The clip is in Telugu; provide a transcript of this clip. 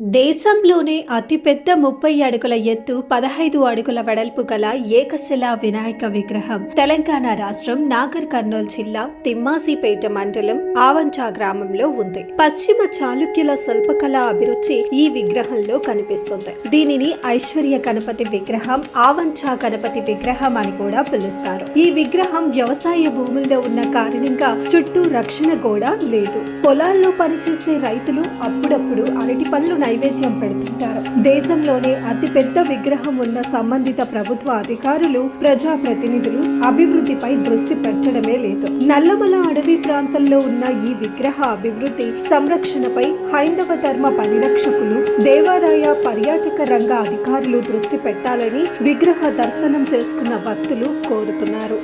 దేశంలోనే అతిపెద్ద ముప్పై అడుగుల ఎత్తు పదహైదు అడుగుల వెడల్పు గల ఏకశిలా వినాయక విగ్రహం తెలంగాణ రాష్ట్రం నాగర్ కర్నూలు జిల్లా తిమ్మాసిపేట మండలం ఆవంచా గ్రామంలో ఉంది. పశ్చిమ చాళుక్యుల శిల్పకళ అభిరుచి ఈ విగ్రహంలో కనిపిస్తుంది. దీనిని ఐశ్వర్య గణపతి విగ్రహం ఆవంచా గణపతి విగ్రహం అని కూడా పిలుస్తారు. ఈ విగ్రహం వ్యవసాయ భూముల్లో ఉన్న కారణంగా చుట్టూ రక్షణ కూడా లేదు. పొలాల్లో పనిచేసే రైతులు అప్పుడప్పుడు అరటి పనులు నైవేద్యం పెడుతుంటారు. దేశంలోనే అతిపెద్ద విగ్రహం ఉన్న సంబంధిత ప్రభుత్వ అధికారులు ప్రజా ప్రతినిధులు అభివృద్ధిపై దృష్టి పెట్టడమే లేదు. నల్లమల అడవి ప్రాంతంలో ఉన్న ఈ విగ్రహ అభివృద్ధి సంరక్షణపై హైందవ ధర్మ పరిరక్షకులు దేవాదాయ పర్యాటక రంగ అధికారులు దృష్టి పెట్టాలని విగ్రహ దర్శనం చేసుకున్న భక్తులు కోరుతున్నారు.